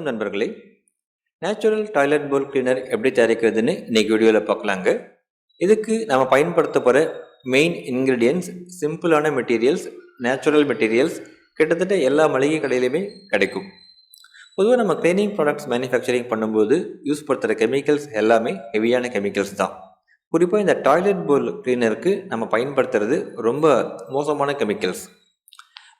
வணக்கம் நண்பர்களே. Natural toilet போல் cleaner எப்படி தயாரிக்கிறதுன்னு இன்னைக்கு வீடியோவில் பார்க்கலாங்க. இதுக்கு நம்ம பயன்படுத்த போகிற மெயின் இன்க்ரீடியன்ஸ் சிம்பிளான மெட்டீரியல்ஸ் நேச்சுரல் மெட்டீரியல்ஸ் கிட்டத்தட்ட எல்லா மளிகை கடையிலையுமே கிடைக்கும். பொதுவாக நம்ம கிளீனிங் ப்ராடக்ட்ஸ் மேனுஃபேக்சரிங் பண்ணும்போது யூஸ் படுத்துகிற கெமிக்கல்ஸ் எல்லாமே ஹெவியான கெமிக்கல்ஸ் தான். குறிப்பாக இந்த டாய்லெட் போல் கிளீனருக்கு நம்ம பயன்படுத்துறது ரொம்ப மோசமான கெமிக்கல்ஸ்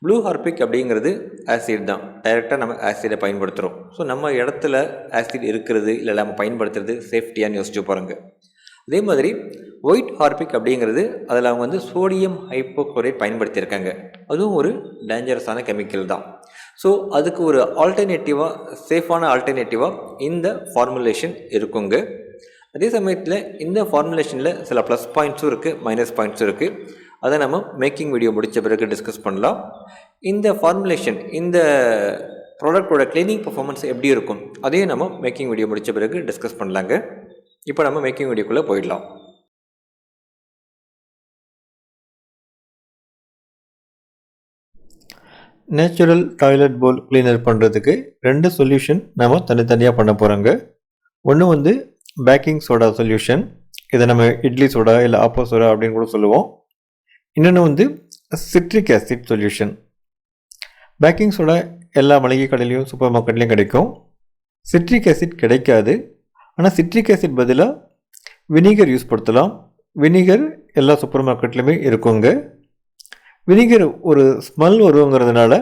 ப்ளூ ஹார்பிக் அப்படிங்கிறது ஆசிட் தான். டைரெக்டாக நம்ம ஆசிடை பயன்படுத்துகிறோம் ஸோ நம்ம இடத்துல ஆசிட் இருக்கிறது இல்லை நம்ம பயன்படுத்துறது சேஃப்டியான்னு யோசிச்சு பாருங்க. அதே மாதிரி ஒயிட் ஹார்பிக் அப்படிங்கிறது அதில் அவங்க வந்து சோடியம் ஹைப்போக்ளோரைட் பயன்படுத்தியிருக்காங்க. அதுவும் ஒரு டேஞ்சரஸான கெமிக்கல் தான். ஸோ அதுக்கு ஒரு ஆல்டர்னேட்டிவாக சேஃபான ஆல்டர்னேட்டிவாக இந்த ஃபார்முலேஷன் இருக்குங்க. அதே சமயத்தில் இந்த ஃபார்முலேஷனில் சில ப்ளஸ் பாயிண்ட்ஸும் இருக்குது மைனஸ் பாயிண்ட்ஸும் இருக்குது அதை நம்ம மேக்கிங் வீடியோ முடித்த பிறகு டிஸ்கஸ் பண்ணலாம். இந்த ஃபார்முலேஷன் இந்த ப்ராடக்டோட க்ளீனிங் பர்ஃபார்மன்ஸ் எப்படி இருக்கும் அதையும் நம்ம மேக்கிங் வீடியோ முடித்த பிறகு டிஸ்கஸ் பண்ணலாங்க. இப்போ நம்ம மேக்கிங் வீடியோக்குள்ளே போயிடலாம். நேச்சுரல் டாய்லெட் போல் கிளீனர் பண்ணுறதுக்கு ரெண்டு சொல்யூஷன் நம்ம தனித்தனியாக பண்ண போகிறோங்க ஒன்று வந்து பேக்கிங் சோடா சொல்யூஷன் இதை நம்ம இட்லி சோடா இல்லை ஆப்போ சோடா அப்படின்னு கூட சொல்லுவோம். இன்னொன்று வந்து citric acid solution baking soda எல்லா மளிகை கடையிலையும் சூப்பர் மார்க்கெட்லேயும் கிடைக்கும். சிட்ரிக் ஆசிட் கிடைக்காது. ஆனால் சிட்ரிக் ஆசிட் பதிலாக வினிகர் யூஸ் படுத்தலாம். வினிகர் எல்லா சூப்பர் மார்க்கெட்லேயுமே இருக்குங்க. வினிகர் ஒரு ஸ்மெல் வருங்கிறதுனால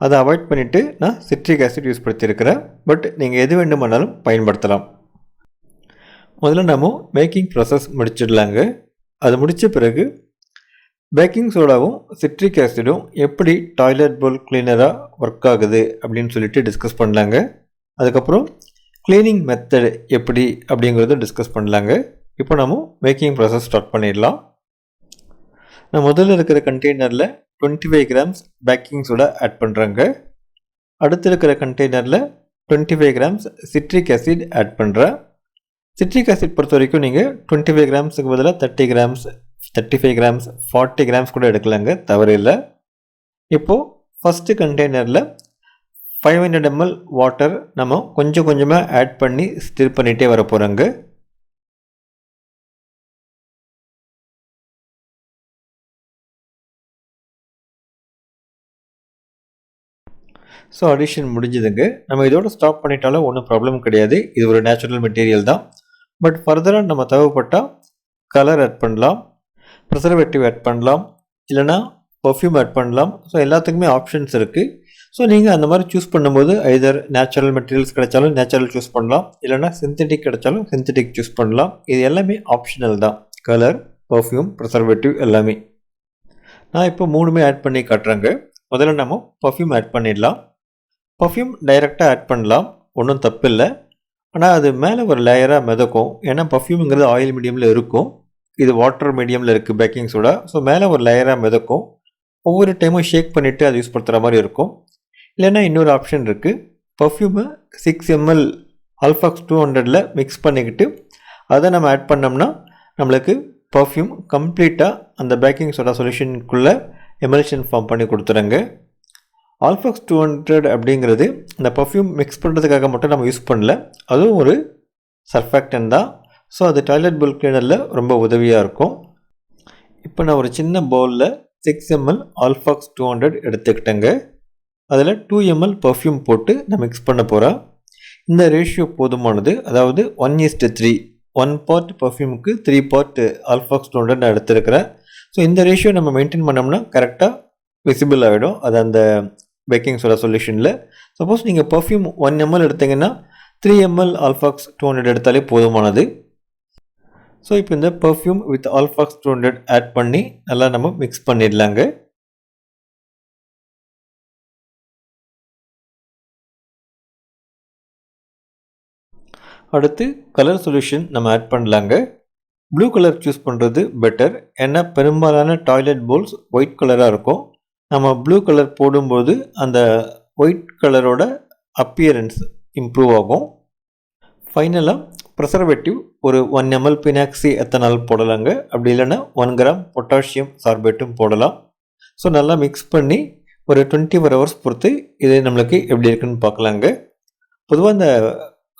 அதை அவாய்ட் பண்ணிவிட்டு நான் சிட்ரிக் ஆசிட் யூஸ் படுத்தியிருக்கிறேன் பட் நீங்கள் எது வேண்டுமானாலும் பயன்படுத்தலாம். முதல்ல நம்ம மேக்கிங் ப்ராசஸ் முடிச்சிடலாங்க. அது முடித்த பிறகு பேக்கிங் சோடாவும் சிட்ரிக் ஆசிடும் எப்படி டாய்லெட் போல் கிளீனராக ஒர்க் ஆகுது அப்படின்னு சொல்லிட்டு டிஸ்கஸ் பண்ணலாங்க. அதுக்கப்புறம் க்ளீனிங் மெத்தடு எப்படி அப்படிங்கிறத டிஸ்கஸ் பண்ணலாங்க. இப்போ நம்ம மேக்கிங் ப்ராசஸ் ஸ்டார்ட் பண்ணிடலாம். நான் முதல்ல இருக்கிற கண்டெய்னரில் twenty five grams baking soda add பண்ணுறாங்க அடுத்து இருக்கிற கண்டெய்னரில் twenty five grams citric acid add பண்ணுறேன் சிட்ரிக் ஆசிட் பொறுத்த வரைக்கும் நீங்கள் டுவெண்ட்டி ஃபைவ் கிராம்ஸுக்கு பதிலாக thirty grams thirty five grams forty grams கூட எடுக்கலாங்க தவறு இல்லை. இப்போது ஃபஸ்ட்டு கண்டெய்னரில் ஃபைவ் ஹண்ட்ரட் எம்எல் வாட்டர் நம்ம கொஞ்சம் கொஞ்சமாக ஆட் பண்ணி ஸ்டிர் பண்ணிகிட்டே வர போகிறோங்க ஸோ அடிஷன் முடிஞ்சதுங்க. நம்ம இதோட ஸ்டாப் பண்ணிட்டாலும் ஒன்றும் ப்ராப்ளம் கிடையாது. இது ஒரு நேச்சுரல் மெட்டீரியல் தான். பட் ஃபர்தராக நம்ம தேவைப்பட்டால் கலர் ஆட் பண்ணலாம். ப்ரிசர்வேட்டிவ் ஆட் பண்ணலாம். இல்லைனா பர்ஃப்யூம் ஆட் பண்ணலாம். ஸோ எல்லாத்துக்குமே ஆப்ஷன்ஸ் இருக்குது ஸோ நீங்கள் அந்த மாதிரி சூஸ் பண்ணும்போது ஐதர் நேச்சுரல் மெட்டீரியல்ஸ் கிடைச்சாலும் நேச்சுரல் சூஸ் பண்ணலாம். இல்லைனா சிந்தட்டிக் கிடைச்சாலும் சிந்தட்டிக் சூஸ் பண்ணலாம். இது எல்லாமே ஆப்ஷனல் தான். கலர் பர்ஃப்யூம் ப்ரிசர்வேட்டிவ் எல்லாமே. நான் இப்போ மூணுமே ஆட் பண்ணி காட்டுறேங்க. முதல்ல நம்ம பர்ஃப்யூம் ஆட் பண்ணிடலாம். பர்ஃப்யூம் டைரெக்டாக ஆட் பண்ணலாம். ஒன்றும் தப்பு இல்லை ஆனால் அது மேலே ஒரு லேயராக மிதக்கும். ஏன்னா பர்ஃப்யூமுங்கிறது ஆயில் மீடியமில் இருக்கும். இது வாட்டர் மீடியமில் இருக்குது பேக்கிங் சோடா ஸோ மேலே ஒரு லேயராக மிதக்கும். ஒவ்வொரு டைமும் ஷேக் பண்ணிவிட்டு அது யூஸ் படுத்துகிற மாதிரி இருக்கும். இல்லைன்னா இன்னொரு ஆப்ஷன் இருக்குது பர்ஃப்யூமை சிக்ஸ் எம்எல் அல்ஃபாக்ஸ் டூ ஹண்ட்ரடில் மிக்ஸ் பண்ணிக்கிட்டு அதை நம்ம ஆட் பண்ணோம்னா நம்மளுக்கு பர்ஃப்யூம் கம்ப்ளீட்டாக அந்த பேக்கிங் சோடா சொல்யூஷனுக்குள்ளே எமல்ஷன் ஃபார்ம் பண்ணி கொடுத்துருங்க. ஆல்ஃபாக்ஸ் டூ ஹண்ட்ரட் அப்படிங்கிறது இந்த பர்ஃப்யூம் மிக்ஸ் பண்ணுறதுக்காக மட்டும் நம்ம யூஸ் பண்ணல. அதுவும் ஒரு சர்ஃபேக்டன் தான். ஸோ அது டாய்லெட் பவுல் கிளீனரில் ரொம்ப உதவியாக இருக்கும். இப்போ நான் ஒரு சின்ன பவுலில் six ML Alfox two hundred எடுத்துக்கிட்டேங்க. அதில் டூ எம்எல் பர்ஃப்யூம் போட்டு நான் மிக்ஸ் பண்ண போகிறேன் இந்த ரேஷியோ போதுமானது அதாவது one is to three one part பர்ஃப்யூமுக்கு three part Alfox two hundred நான் எடுத்துருக்கிறேன். ஸோ இந்த ரேஷியோ நம்ம மெயின்டைன் பண்ணோம்னா கரெக்டாக விசிபிள் ஆகிடும் அது அந்த பேக்கிங் சோடா சொல்யூஷனில் சப்போஸ் நீங்கள் பர்ஃப்யூம் ஒன் எம்எல் எடுத்தீங்கன்னா three ML Alfox two hundred எடுத்தாலே போதுமானது. ஸோ இப்போ இந்த perfume with Alfox two hundred add பண்ணி நல்லா நம்ம மிக்ஸ் பண்ணிடலாங்க. அடுத்து கலர் சொல்யூஷன் நம்ம ஆட் பண்ணலாங்க. ப்ளூ கலர் சூஸ் பண்ணுறது பெட்டர் ஏன்னா பெரும்பாலான டாய்லெட் போல்ஸ் ஒயிட் கலராக இருக்கும். நம்ம ப்ளூ கலர் போடும்போது அந்த ஒயிட் கலரோட அப்பியரன்ஸ் இம்ப்ரூவ் ஆகும். ஃபைனலாக ப்ரெசர்வேட்டிவ் ஒரு ஒன் எம்எல் பினாக்சி எத்தனால் போடலாங்க. அப்படி இல்லைன்னா ஒன் கிராம் பொட்டாசியம் சார்பேட்டும் போடலாம். ஸோ நல்லா மிக்ஸ் பண்ணி ஒரு டுவெண்ட்டி ஃபோர் ஹவர்ஸ் பொறுத்து இது நம்மளுக்கு எப்படி இருக்குன்னு பார்க்கலாங்க. பொதுவாக இந்த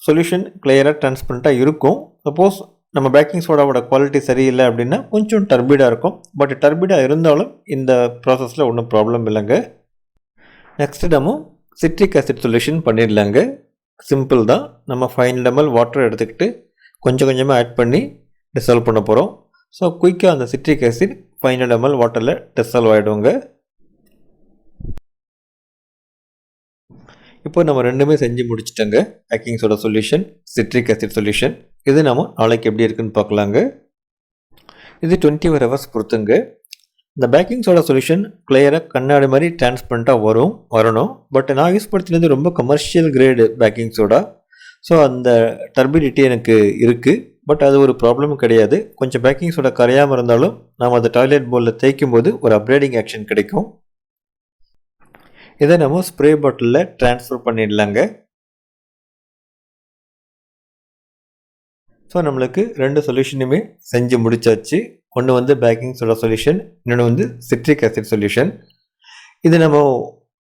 சொல்யூஷன் கிளியராக டிரான்ஸ்பரண்ட்டாக இருக்கும். சப்போஸ் நம்ம பேக்கிங் சோடாவோட குவாலிட்டி சரியில்லை அப்படின்னா கொஞ்சம் டர்பிடாக இருக்கும். பட் டர்பிடாக இருந்தாலும் இந்த ப்ராசஸில் ஒன்றும் ப்ராப்ளம் இல்லைங்க. நெக்ஸ்ட்டு நம்ம சிட்ரிக் ஆசிட் சொல்யூஷன் பண்ணிடலாங்க. சிம்பிள் தான். நம்ம ஃபைன் லெமல் வாட்டர் எடுத்துக்கிட்டு கொஞ்சம் கொஞ்சமாக ஆட் பண்ணி டிசால்வ் பண்ண போகிறோம் ஸோ குயிக்காக அந்த citric acid five hundred ML வாட்டரில் டிசால்வ் ஆகிடுவோங்க இப்போ நம்ம ரெண்டுமே செஞ்சு முடிச்சிட்டோங்க. Baking soda solution citric acid solution இது நம்ம நாளைக்கு எப்படி இருக்குன்னு பார்க்கலாங்க. இது டுவெண்ட்டி ஃபோர் ஹவர்ஸ் பொறுத்துங்க இந்த பேக்கிங் சோடா சொல்யூஷன் கிளியராக கண்ணாடி மாதிரி டிரான்ஸ்பரண்ட்டாக வரும் வரணும். பட் நான் யூஸ் படுத்தினது ரொம்ப commercial grade baking soda so அந்த டர்பிடிட்டி எனக்கு இருக்குது பட் அது ஒரு ப்ராப்ளமும் கிடையாது. கொஞ்சம் பேக்கிங் சோடா கரையாமல் இருந்தாலும் நாம் அந்த டாய்லெட் போலில் தேய்க்கும் போது ஒரு அப்கிரேடிங் ஆக்ஷன் கிடைக்கும். இதை நம்ம ஸ்ப்ரே பாட்டிலில் டிரான்ஸ்ஃபர் பண்ணிடலாங்க. ஸோ நம்மளுக்கு ரெண்டு சொல்யூஷனுமே செஞ்சு முடிச்சாச்சு. ஒன்று வந்து பேக்கிங் சோடா சொல்யூஷன் இன்னொன்று வந்து சிட்ரிக் ஆசிட் சொல்யூஷன் இது நம்ம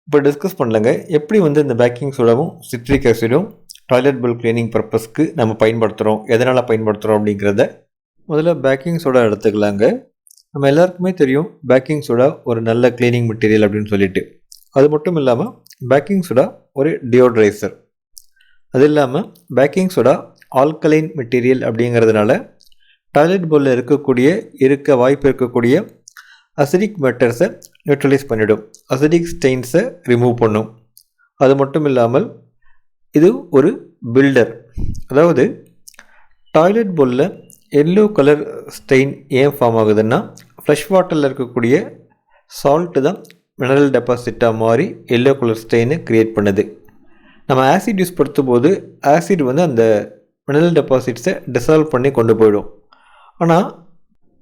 இப்போ டிஸ்கஸ் பண்ணலங்க. எப்படி வந்து இந்த பேக்கிங் சோடாவும் சிட்ரிக் ஆசிடும் டாய்லெட் பில் கிளீனிங் பர்பஸ்க்கு நம்ம பயன்படுத்துகிறோம் எதனால் பயன்படுத்துகிறோம் அப்படிங்கிறத முதல்ல பேக்கிங் சோடா எடுத்துக்கலாங்க. நம்ம எல்லாருக்குமே தெரியும் பேக்கிங் சோடா ஒரு நல்ல கிளீனிங் மெட்டீரியல் அப்படின்னு சொல்லிட்டு. அது மட்டும் இல்லாமல் பேக்கிங் சோடா ஒரு டியோட்ரைசர் அது இல்லாமல் பேக்கிங் சோடா ஆல்கலைன் மெட்டீரியல் அப்படிங்கிறதுனால டாய்லெட் பவுலில் இருக்கக்கூடிய இருக்க வாய்ப்பு இருக்கக்கூடிய அசிடிக் மேட்டர்ஸை நியூட்ரலைஸ் பண்ணிவிடும் அசிடிக் ஸ்டெயின்ஸை ரிமூவ் பண்ணும். அது மட்டும் இல்லாமல் இது ஒரு பில்டர் அதாவது டாய்லெட் பவுலில் எல்லோ கலர் ஸ்டெயின் ஏன் ஃபார்ம் ஆகுதுன்னா ஃப்ரெஷ் வாட்டரில் இருக்கக்கூடிய சால்ட்டு தான் மினரல் டெபாசிட்டாக மாறி எல்லோ கலர் ஸ்டெயினை க்ரியேட் பண்ணுது. நம்ம ஆசிட் யூஸ் படுத்தும் போது ஆசிட் வந்து அந்த மினரல் டெபாசிட்ஸை டிசால்வ் பண்ணி கொண்டு போயிடும். ஆனால்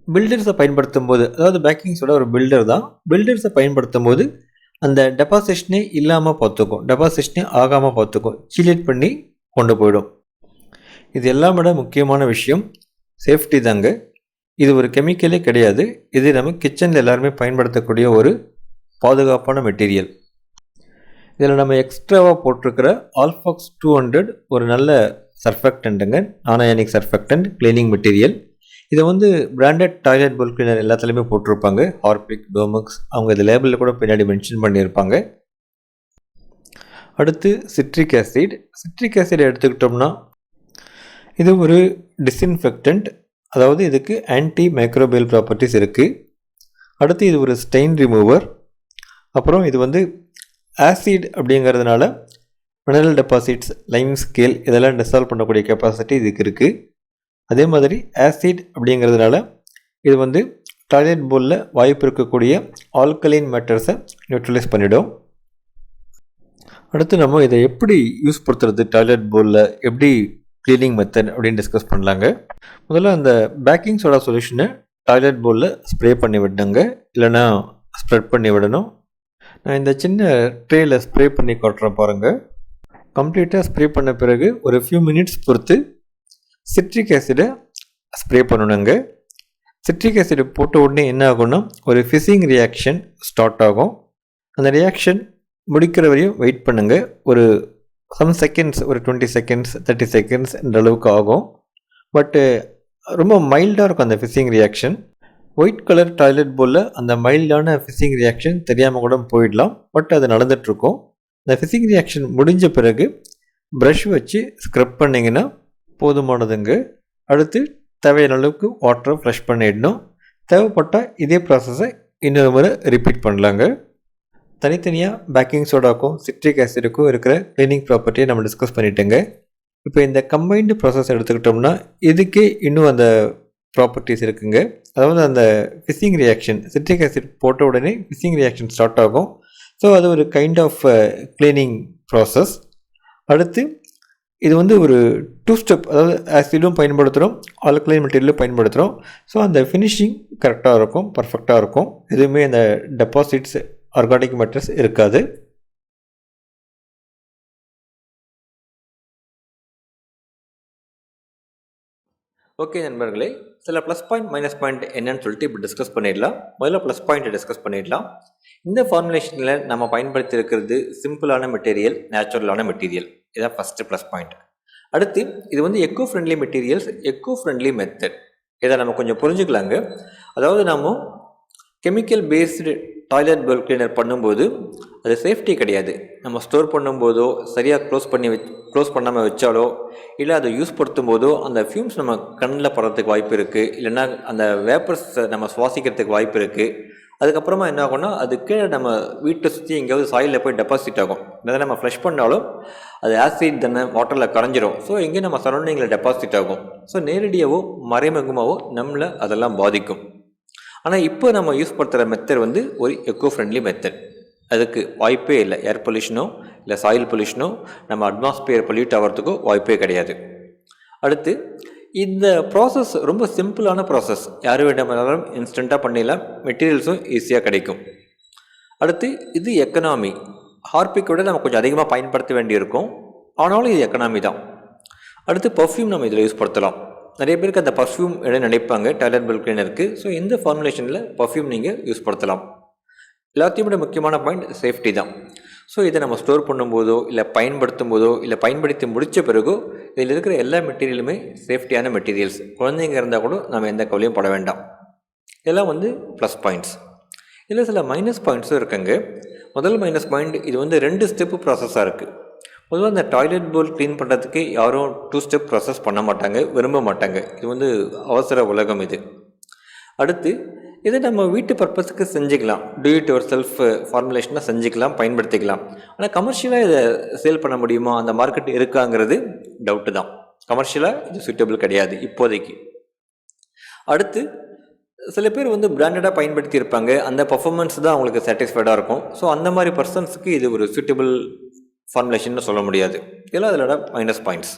பில்டர்ஸை பயன்படுத்தும் போது அதாவது பேக்கிங் சோடா ஒரு பில்டர் தான் பில்டர்ஸை பயன்படுத்தும் போது அந்த டெபாசிஷனே இல்லாமல் பார்த்துக்கும் டெபாசிஷனே ஆகாமல் பார்த்துக்கும் சீலேட் பண்ணி கொண்டு போயிடும். இது எல்லாம் விட முக்கியமான விஷயம். சேஃப்டி தாங்க. இது ஒரு கெமிக்கலே கிடையாது. இது நம்ம கிச்சனில் எல்லாருமே பயன்படுத்தக்கூடிய ஒரு பாதுகாப்பான மெட்டீரியல் இதில் நம்ம எக்ஸ்ட்ராவாக போட்டிருக்கிற ஆல்ஃபாக்ஸ் டூ ஹண்ட்ரட் ஒரு நல்ல சர்ஃபெக்டண்ட்டுங்க நானயானிக் சர்ஃபெக்டன்ட் கிளீனிங் மெட்டீரியல் இதை வந்து பிராண்டட் டாய்லெட் பவுல் கிளீனர் எல்லாத்துலேயுமே போட்டிருப்பாங்க. ஹார்பிக் டோமக்ஸ் அவங்க இது லேபிளில் கூட பின்னாடி மென்ஷன் பண்ணியிருப்பாங்க. அடுத்து சிட்ரிக் ஆசிட் சிட்ரிக் ஆசிட் எடுத்துக்கிட்டோம்னா இது ஒரு டிஸ்இன்ஃபெக்டன்ட் அதாவது இதுக்கு ஆன்டி மைக்ரோபியல் ப்ராப்பர்ட்டிஸ் இருக்குது அடுத்து இது ஒரு ஸ்டெயின் ரிமூவர் அப்புறம் இது வந்து ஆசிட் அப்படிங்கிறதுனால மினரல் டெபாசிட்ஸ் லைம் ஸ்கேல் இதெல்லாம் டிசால்வ் பண்ணக்கூடிய கெப்பாசிட்டி இதுக்கு இருக்குது அதே மாதிரி ஆசிட் அப்படிங்கிறதுனால இது வந்து டாய்லெட் போலில் வாய்ப்பு இருக்கக்கூடிய ஆல்கலைன் மேட்டர்ஸை நியூட்ரலைஸ் பண்ணிவிடும் அடுத்து நம்ம இதை எப்படி யூஸ் படுத்துறது? டாய்லெட் போலில் எப்படி க்ளீனிங் மெத்தட் அப்படின்னு டிஸ்கஸ் பண்ணலாங்க. முதல்ல அந்த பேக்கிங் சோடா சொல்யூஷனை டாய்லெட் போலில் ஸ்ப்ரே பண்ணி விடணுங்க. இல்லைன்னா ஸ்ப்ரெட் பண்ணி விடணும். நான் இந்த சின்ன ட்ரேயில் ஸ்ப்ரே பண்ணி காட்டுறேன் பாருங்கள் கம்ப்ளீட்டாக ஸ்ப்ரே பண்ண பிறகு ஒரு ஃபியூ மினிட்ஸ் பொறுத்து சிட்ரிக் ஆசிடை ஸ்ப்ரே பண்ணணுங்க. சிட்ரிக் ஆசிட் போட்ட உடனே என்ன ஆகும்னா ஒரு ஃபிஷிங் ரியாக்ஷன் ஸ்டார்ட் ஆகும். அந்த ரியாக்ஷன் முடிக்கிற வரையும் வெயிட் பண்ணுங்கள் ஒரு சம் செகண்ட்ஸ் ஒரு டுவெண்ட்டி செகண்ட்ஸ் தேர்ட்டி செகண்ட்ஸ் என்ற அளவுக்கு ஆகும். பட்டு ரொம்ப மைல்டாக இருக்கும் அந்த fizzing reaction white colour toilet போலில் அந்த மைல்டான ஃபிஷிங் ரியாக்ஷன் தெரியாமல் கூட போயிடலாம். பட் அது நடந்துகிட்ருக்கும் இந்த ஃபிஷிங் ரியாக்ஷன் முடிஞ்ச பிறகு ப்ரஷ் வச்சு ஸ்க்ரப் பண்ணிங்கன்னா போதுமானதுங்க. அடுத்து தேவையான அளவுக்கு வாட்டரை ஃப்ரெஷ் பண்ணிடணும். தேவைப்பட்டால் இதே ப்ராசஸை இன்னொரு முறை ரிப்பீட் பண்ணலாங்க. தனித்தனியாக பேக்கிங் சோடாக்கும் சிட்ரிக் ஆசிடுக்கும் இருக்கிற க்ளீனிங் ப்ராப்பர்ட்டியை நம்ம டிஸ்கஸ் பண்ணிட்டோங்க. இப்போ இந்த கம்பைன்டு ப்ராசஸ் எடுத்துக்கிட்டோம்னா இதுக்கே இன்னும் அந்த ப்ராப்பர்ட்டிஸ் இருக்குங்க. அதாவது அந்த ஃபிஷிங் ரியாக்ஷன் சிட்ரிக் ஆசிட் போட்ட உடனே ஃபிஷிங் ரியாக்ஷன் ஸ்டார்ட் ஆகும். ஸோ அது ஒரு கைண்ட் ஆஃப் க்ளீனிங் ப்ராசஸ் அடுத்து இது வந்து ஒரு டூ ஸ்டெப் அதாவது ஆசிடும் பயன்படுத்துகிறோம் ஆல்கலைன் மெட்டீரியலும் பயன்படுத்துகிறோம் ஸோ அந்த ஃபினிஷிங் கரெக்டாக இருக்கும் பர்ஃபெக்டாக இருக்கும். எதுவுமே அந்த டெபாசிட்ஸ் ஆர்கானிக் மெட்டர்ஸ் இருக்காது. ஓகே நண்பர்களே சில ப்ளஸ் பாயிண்ட் மைனஸ் பாயிண்ட் என்னன்னு சொல்லிட்டு இப்போ டிஸ்கஸ் பண்ணிடலாம். முதல்ல ப்ளஸ் பாயிண்ட்டை டிஸ்கஸ் பண்ணிடலாம். இந்த ஃபார்முலேஷனில் நம்ம பயன்படுத்தி இருக்கிறது சிம்பிளான மெட்டீரியல் நேச்சுரலான மெட்டீரியல் இதான் ஃபஸ்ட்டு ப்ளஸ் பாயிண்ட் அடுத்து இது வந்து eco friendly materials eco friendly method இதை நம்ம கொஞ்சம் புரிஞ்சுக்கலாங்க. அதாவது நம்ம chemical based toilet bowl cleaner பண்ணும்போது அது சேஃப்டி கிடையாது. நம்ம ஸ்டோர் பண்ணும்போதோ சரியாக க்ளோஸ் பண்ணி வச் க்ளோஸ் பண்ணாமல் வச்சாலோ இல்லை அதை யூஸ் படுத்தும் போதோ அந்த ஃபியூம்ஸ் நம்ம கண்ணில் படுறதுக்கு வாய்ப்பு இருக்குது இல்லைன்னா அந்த வேப்பர்ஸ் நம்ம சுவாசிக்கிறதுக்கு வாய்ப்பு இருக்குது அதுக்கப்புறமா என்ன ஆகும்னா அது கீழே நம்ம வீட்டை சுற்றி எங்கேயாவது சாயிலில் போய் டெபாசிட் ஆகும். இதை நம்ம ஃப்ளஷ் பண்ணாலும் அது ஆசிட் தானே வாட்டரில் கரைஞ்சிரும். ஸோ எங்கேயும் நம்ம சரௌண்டிங்கில் டெபாசிட் ஆகும். ஸோ நேரடியாகவோ மறைமுகமாகவோ நம்மளை அதெல்லாம் பாதிக்கும். ஆனால் இப்போ நம்ம யூஸ் படுத்துகிற மெத்தட் வந்து ஒரு எக்கோ ஃப்ரெண்ட்லி மெத்தட் அதுக்கு வாய்ப்பே இல்லை. ஏர் பொல்யூஷனோ இல்லை சாயில் பொல்யூஷனோ நம்ம அட்மாஸ்பியர் பொல்யூட் ஆகிறதுக்கோ வாய்ப்பே கிடையாது. அடுத்து இந்த ப்ராசஸ் ரொம்ப சிம்பிளான ப்ராசஸ் யார் வேண்டாமனாலும் இன்ஸ்டண்ட்டாக பண்ணிடலாம். மெட்டீரியல்ஸும் ஈஸியாக கிடைக்கும். அடுத்து இது எக்கனாமி ஹார்பிக் விட நம்ம கொஞ்சம் அதிகமாக பயன்படுத்த வேண்டியிருக்கும். ஆனாலும் இது எக்கனாமி தான். அடுத்து பர்ஃப்யூம் நம்ம இதில் யூஸ் படுத்தலாம். நிறைய பேருக்கு அந்த பர்ஃப்யூம் இடம் நினைப்பாங்க? டாய்லெட் பெல் இருக்குது ஸோ இந்த ஃபார்முலேஷனில் பர்ஃப்யூம் நீங்கள் யூஸ் படுத்தலாம். எல்லாத்தையும் விட முக்கியமான பாயிண்ட் சேஃப்டி தான். ஸோ இதை நம்ம ஸ்டோர் பண்ணும்போதோ இல்லை பயன்படுத்தும் போதோ இல்லை பயன்படுத்தி முடித்த பிறகோ இதில் இருக்கிற எல்லா மெட்டீரியலுமே சேஃப்டியான மெட்டீரியல்ஸ் குழந்தைங்க இருந்தால் கூட நம்ம எந்த கவலையும் பட வேண்டாம். இதெல்லாம் வந்து ப்ளஸ் பாயிண்ட்ஸ் இதில் சில மைனஸ் பாயிண்ட்ஸும் இருக்குங்க. முதல் மைனஸ் பாயிண்ட் இது வந்து ரெண்டு ஸ்டெப்பு ப்ராசஸாக இருக்குது பொதுவாக அந்த டாய்லெட் போல் க்ளீன் பண்ணுறதுக்கு யாரும் டூ ஸ்டெப் ப்ராசஸ் பண்ண மாட்டாங்க விரும்ப மாட்டாங்க. இது வந்து அவசர உலகம் இது. அடுத்து இதை நம்ம வீட்டு பர்பஸுக்கு செஞ்சுக்கலாம். டூ இட் ஒரு செல்ஃப் ஃபார்முலேஷனாக செஞ்சுக்கலாம் பயன்படுத்திக்கலாம். ஆனால் கமர்ஷியலாக இதை சேல் பண்ண முடியுமா? அந்த மார்க்கெட் இருக்காங்கிறது டவுட்டு தான். கமர்ஷியலாக இது சூட்டபிள் கிடையாது இப்போதைக்கு. அடுத்து சில பேர் வந்து பிராண்டடாக பயன்படுத்தி இருப்பாங்க அந்த பர்ஃபார்மன்ஸ் தான் அவங்களுக்கு சாட்டிஸ்ஃபைடாக இருக்கும். ஸோ அந்த மாதிரி பர்சன்ஸுக்கு இது ஒரு சூட்டபிள் ஃபார்முலேஷன் சொல்ல முடியாது. இதெல்லாம் அதோட மைனஸ் பாயிண்ட்ஸ்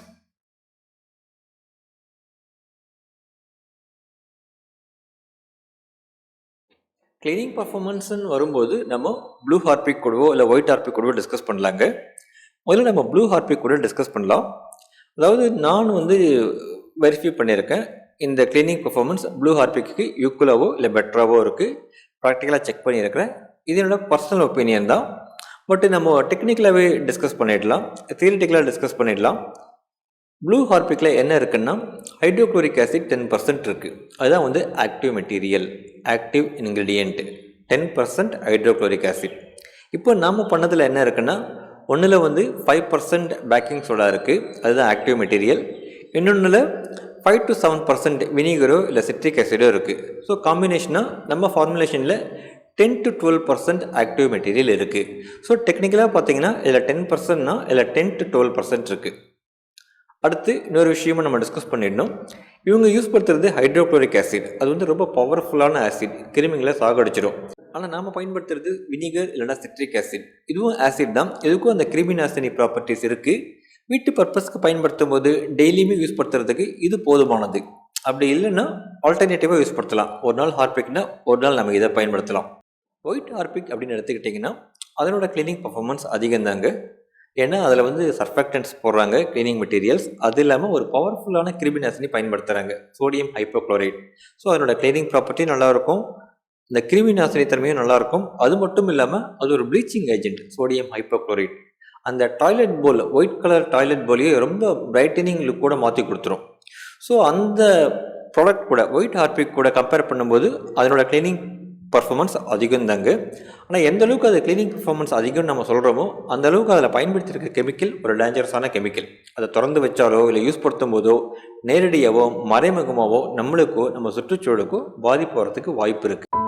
கிளீனிங் பர்ஃபார்மன்ஸ்னு வரும்போது நம்ம ப்ளூ ஹார்பிக் கூடவோ இல்லை ஒயிட் ஹார்பிக் கூடவோ டிஸ்கஸ் பண்ணலாங்க. முதல்ல நம்ம ப்ளூ ஹார்பிக் கூட டிஸ்கஸ் பண்ணலாம். அதாவது நான் வந்து வெரிஃபை பண்ணியிருக்கேன் இந்த கிளீனிங் பர்ஃபார்மன்ஸ் ப்ளூ ஹார்பிக்கு ஈக்குவலாகவோ இல்லை பெட்டராகவோ இருக்குது ப்ராக்டிக்கலாக செக் பண்ணியிருக்கிறேன். இது என்னோட பர்சனல் ஒப்பீனியன் தான். பட் நம்ம டெக்னிக்கலாகவே டிஸ்கஸ் பண்ணிடலாம். தியரிட்டிக்கலாக டிஸ்கஸ் பண்ணிடலாம். ப்ளூ ஹார்பிக்கில் என்ன இருக்குன்னா ஹைட்ரோக்ளோரிக் ஆசிட் டென் பர்சன்ட் இருக்குது அதுதான் வந்து active material active ingredient ten percent hydrochloric acid இப்போ நாம் பண்ணதில் என்ன இருக்குன்னா ஒன்றில் வந்து ஃபைவ் பர்சன்ட் பேக்கிங் சோடா இருக்குது அதுதான் ஆக்டிவ் மெட்டீரியல் இன்னொன்றில் ஃபைவ் டு செவன் பர்சன்ட் வினிகரோ இல்லை சிட்ரிக் ஆசிடோ இருக்குது ஸோ காம்பினேஷனாக நம்ம ஃபார்முலேஷனில் ten to twelve percent active material இருக்குது ஸோ டெக்னிக்கலாக பார்த்தீங்கன்னா இதில் டென் பர்சன்ட்னா இதில் டென் டு டுவெல் பர்சன்ட் இருக்குது அடுத்து இன்னொரு விஷயமும் நம்ம டிஸ்கஸ் பண்ணிடணும். இவங்க யூஸ் பண்ணுறது ஹைட்ரோக்ளோரிக் ஆசிட் அது வந்து ரொம்ப பவர்ஃபுல்லான ஆசிட் கிருமிகளை சாகடிச்சிடும். ஆனால் நாம் பயன்படுத்துறது வினிகர் இல்லைனா சிட்ரிக் ஆசிட் இதுவும் ஆசிட் தான். இதுக்கும் அந்த கிருமி நாசினி ப்ராப்பர்ட்டிஸ் இருக்குது வீட்டு பர்பஸ்க்கு பயன்படுத்தும் போது டெய்லியுமே யூஸ் படுத்துறதுக்கு இது போதுமானது. அப்படி இல்லைன்னா ஆல்டர்னேட்டிவாக யூஸ் படுத்தலாம். ஒரு நாள் ஹார்பிக்னா ஒரு நாள் நம்ம இதை பயன்படுத்தலாம். ஒயிட் ஹார்பிக் அப்படின்னு எடுத்துக்கிட்டிங்கன்னா அதனோட கிளீனிங் பர்ஃபார்மன்ஸ் அதிகம் தாங்க ஏன்னா அதில் வந்து சர்ஃபெக்டன்ஸ் போடுறாங்க கிளீனிங் மெட்டீரியல்ஸ் அது இல்லாமல் ஒரு பவர்ஃபுல்லான கிருமிநாசினி பயன்படுத்துகிறாங்க சோடியம் ஹைப்போக்ளோரைட் ஸோ அதனோட கிளீனிங் ப்ராப்பர்ட்டி நல்லாயிருக்கும். இந்த கிருமி நாசினி தன்மையும் நல்லாயிருக்கும். அது மட்டும் இல்லாமல் அது ஒரு ப்ளீச்சிங் ஏஜென்ட் சோடியம் ஹைப்போக்ளோரைட் அந்த toilet bowl white colour toilet போலையே ரொம்ப பிரைட்டனிங் லுக் கூட மாற்றி கொடுத்துரும். ஸோ அந்த ப்ராடக்ட் கூட ஒயிட் ஹார்பிக் கூட கம்பேர் பண்ணும்போது அதனோட கிளீனிங் பர்ஃபாமன்ஸ் அதிகம் தாங்க. ஆனால் எந்த அளவுக்கு அது கிளீனிங் பர்ஃபார்மன்ஸ் அதிகம்னு நம்ம சொல்கிறோமோ அந்த அளவுக்கு அதில் பயன்படுத்தியிருக்க கெமிக்கல் ஒரு டேஞ்சரஸான கெமிக்கல் அதை திறந்து வச்சாலோ இல்லை யூஸ் படுத்தும் போதோ நேரடியாகவோ மறைமுகமாகவோ நம்மளுக்கோ நம்ம சுற்றுச்சூழலுக்கோ பாதிப்பு வரத்துக்கு வாய்ப்பு இருக்குது